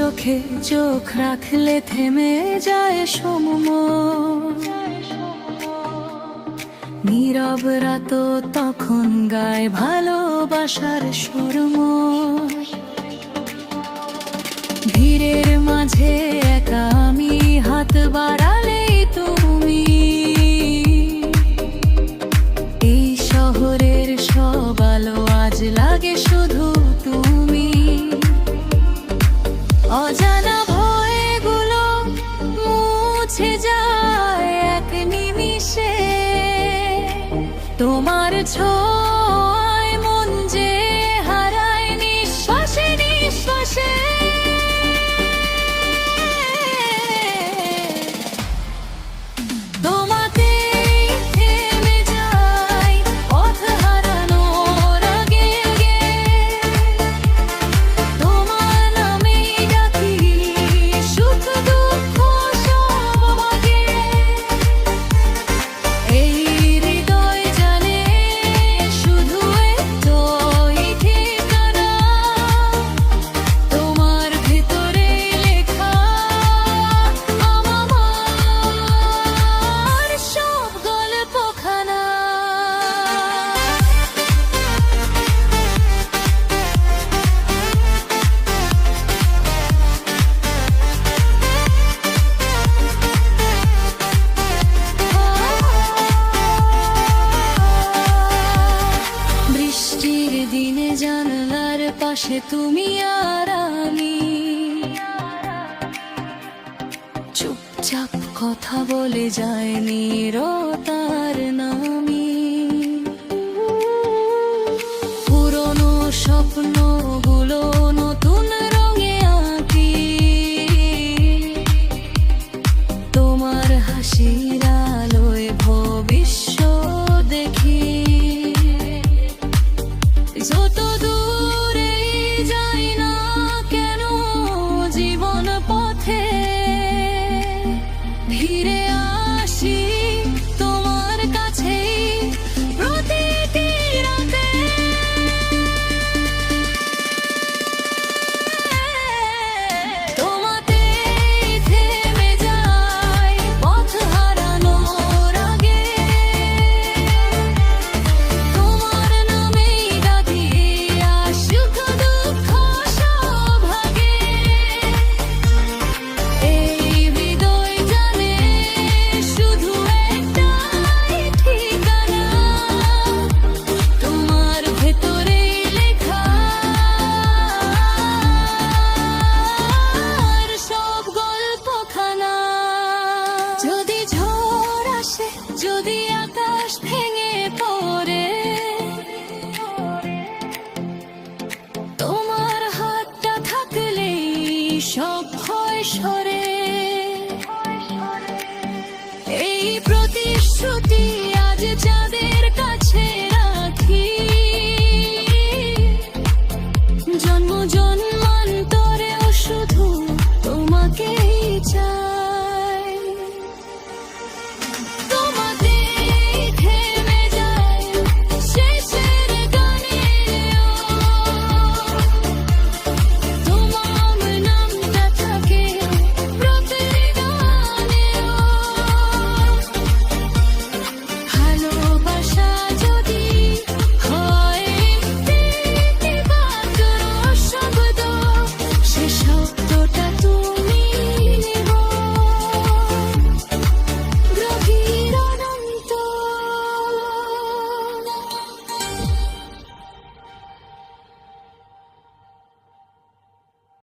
চোখে চোখ রাখলে থেমে যায় সমম। নীরব রাত তখন গায় ভালোবাসার সরম। ভিড়ের মাঝে একা আমি হাত বাড়ালে তুমি। এই শহরের সব আলো আজ লাগে শুধু অজানা পাশে তুমি আর আমি। চুপচাপ কথা বলে যায় নীরব অক্ষয় সরে এই প্রতিশ্রুতি আজ যাদের